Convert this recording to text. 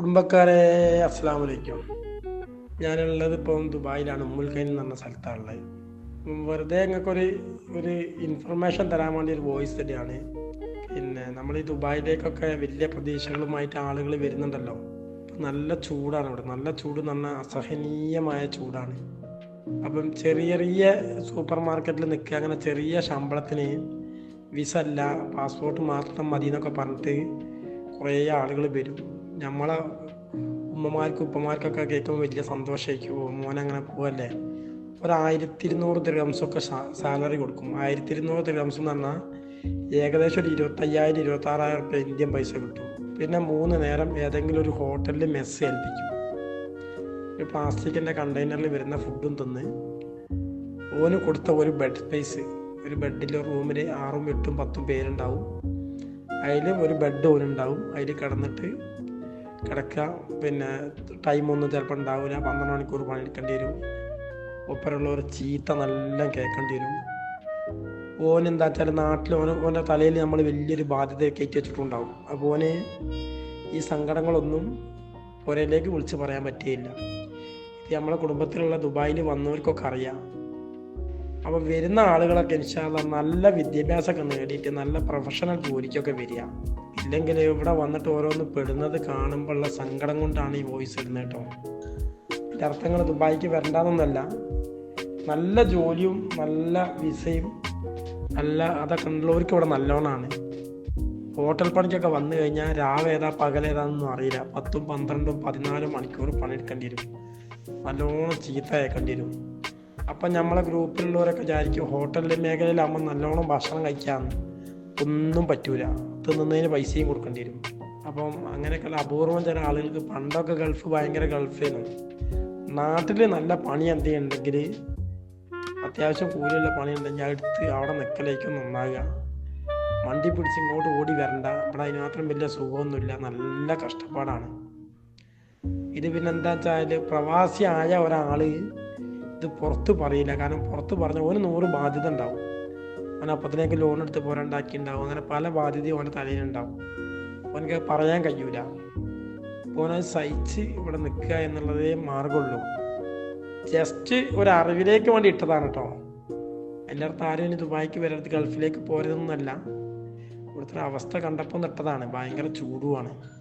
കുടുംബക്കാരെ അസ്സാം വലൈക്കും ഞാനുള്ളത് ഇപ്പം ദുബായിലാണ് ഉമ്മുൽഖൈൻ എന്ന് പറഞ്ഞ സ്ഥലത്താണുള്ളത്. വെറുതെ ഞങ്ങൾക്കൊരു ഒരു ഇൻഫർമേഷൻ തരാൻ വേണ്ടി ഒരു വോയിസ് തന്നെയാണ്. പിന്നെ നമ്മൾ ഈ ദുബായിലേക്കൊക്കെ വലിയ പ്രതീക്ഷകളുമായിട്ട് ആളുകൾ വരുന്നുണ്ടല്ലോ. നല്ല ചൂടാണ് ഇവിടെ നല്ല ചൂട് എന്ന് പറഞ്ഞാൽ അസഹനീയമായ ചൂടാണ്. അപ്പം ചെറിയ ചെറിയ സൂപ്പർ മാർക്കറ്റിൽ നിൽക്കുക അങ്ങനെ ചെറിയ ശമ്പളത്തിന് വിസ അല്ല പാസ്പോർട്ട് മാത്രം മതി എന്നൊക്കെ പറഞ്ഞിട്ട് കുറേ ആളുകൾ വരും. നമ്മളെ ഉമ്മമാർക്കും ഉപ്പമാർക്കൊക്കെ കേൾക്കുമ്പോൾ വലിയ സന്തോഷമായിരിക്കും മോൻ അങ്ങനെ പോവല്ലേ? ഒരു ആയിരത്തി ഇരുന്നൂറ് സാലറി കൊടുക്കും. ആയിരത്തി ഇരുന്നൂറ് എന്ന് പറഞ്ഞാൽ ഏകദേശം ഒരു ഇരുപത്തയ്യായിരം ഇരുപത്താറായിരം റുപ്യ ഇന്ത്യൻ പൈസ കിട്ടും. പിന്നെ മൂന്ന് നേരം ഏതെങ്കിലും ഒരു ഹോട്ടലിൽ മെസ്സ് ഏൽപ്പിക്കും. ഒരു പ്ലാസ്റ്റിക്കിന്റെ കണ്ടെയ്നറിൽ വരുന്ന ഫുഡും തിന്ന് ഓന് കൊടുത്ത ഒരു ബെഡ് സ്പേസ് ഒരു ബെഡിൽ റൂമിൽ ആറും എട്ടും പത്തും പേരുണ്ടാവും. അതിൽ ഒരു ബെഡ് ഓനുണ്ടാവും. അതിൽ കിടന്നിട്ട് കിടക്കുക. പിന്നെ ടൈമൊന്നും ചിലപ്പോൾ ഉണ്ടാവില്ല. പന്ത്രണ്ട് മണിക്കൂർ പണിയെടുക്കേണ്ടി വരും. ഒപ്പരമുള്ളവർ ചീത്ത നല്ല കേൾക്കേണ്ടി വരും. ഓൻ എന്താ വെച്ചാൽ നാട്ടിൽ ഓന് ഓന്റെ തലയിൽ നമ്മൾ വലിയൊരു ബാധ്യത കയറ്റി വെച്ചിട്ടുണ്ടാവും. അപ്പോൾ ഓന് ഈ സങ്കടങ്ങളൊന്നും പുരയിലേക്ക് വിളിച്ച് പറയാൻ പറ്റിയില്ല. ഇത് നമ്മളെ കുടുംബത്തിലുള്ള ദുബായിൽ വന്നവർക്കൊക്കെ അറിയാം. അപ്പോൾ വരുന്ന ആളുകളൊക്കെ ഇൻഷാല്ല നല്ല വിദ്യാഭ്യാസമൊക്കെ നേടിയിട്ട് നല്ല പ്രൊഫഷണൽ ജോലിക്കൊക്കെ വരിക. ഇല്ലെങ്കിൽ ഇവിടെ വന്നിട്ട് ഓരോന്ന് പെടുന്നത് കാണുമ്പോഴുള്ള സങ്കടം കൊണ്ടാണ് ഈ വോയിസ് ഇടുന്നത് കേട്ടോ. അർത്ഥങ്ങൾ ദുബായിക്ക് വരണ്ടെന്നൊന്നല്ല. നല്ല ജോലിയും നല്ല വിസയും നല്ല അതൊക്കെ ഉള്ളവർക്ക് ഇവിടെ നല്ലോണമാണ് ഹോട്ടൽ പണിക്കൊക്കെ വന്നു കഴിഞ്ഞാൽ രാവേതാ പകലേതാന്നൊന്നും അറിയില്ല. പത്തും പന്ത്രണ്ടും പതിനാലും മണിക്കൂർ പണിയെടുക്കേണ്ടി വരും. നല്ലോണം ചീത്ത അയക്കേണ്ടി വരും. അപ്പം നമ്മളെ ഗ്രൂപ്പിലുള്ളവരൊക്കെ വിചാരിക്കും ഹോട്ടലിന്റെ മേഖലയിലാകുമ്പോൾ നല്ലോണം ഭക്ഷണം കഴിക്കാമെന്ന് ഒന്നും പറ്റൂല. തിന്നുന്നതിന് പൈസയും കൊടുക്കേണ്ടി വരും. അപ്പം അങ്ങനെയൊക്കെയുള്ള അപൂർവം ചില ആളുകൾക്ക് പണ്ടൊക്കെ ഗൾഫ് ഭയങ്കര ഗൾഫായിരുന്നു നാട്ടിൽ നല്ല പണി എന്തെങ്കിലും അത്യാവശ്യം കൂലിയുള്ള പണി ഉണ്ടെങ്കിൽ അടുത്ത് അവിടെ നിൽക്കലേക്കും നന്നാകുക വണ്ടി പിടിച്ച് ഇങ്ങോട്ട് ഓടി വരണ്ട. ഇവിടെ അതിന് മാത്രം വലിയ സുഖമൊന്നുമില്ല. നല്ല കഷ്ടപ്പാടാണ്. ഇത് പിന്നെന്താ വെച്ചാൽ പ്രവാസി ആയ ഒരാൾ ഇത് പുറത്ത് പറയില്ല. കാരണം പുറത്ത് പറഞ്ഞ ഓന് നൂറ് ബാധ്യത ഉണ്ടാവും. അവൻ അപ്പത്തിനേക്ക് ലോൺ എടുത്ത് പോരണ്ടാക്കി ഉണ്ടാവും അങ്ങനെ പല ബാധ്യതയും അവന്റെ തലയിലുണ്ടാവും അവനക്ക് പറയാൻ കഴിയൂല. ഓനത് സഹിച്ച് ഇവിടെ നിൽക്കുക എന്നുള്ളതേ മാർഗമുള്ളൂ ജസ്റ്റ് ഒരു അറിവിലേക്ക് വേണ്ടി ഇട്ടതാണ് കേട്ടോ എല്ലായിടത്തും ആരും ദുബായിക്ക് വരരുത് ഗൾഫിലേക്ക് പോരുതെന്നല്ല. ഇവിടുത്തെ അവസ്ഥ കണ്ടപ്പോൾ നിട്ടതാണ് ഭയങ്കര ചൂടുമാണ്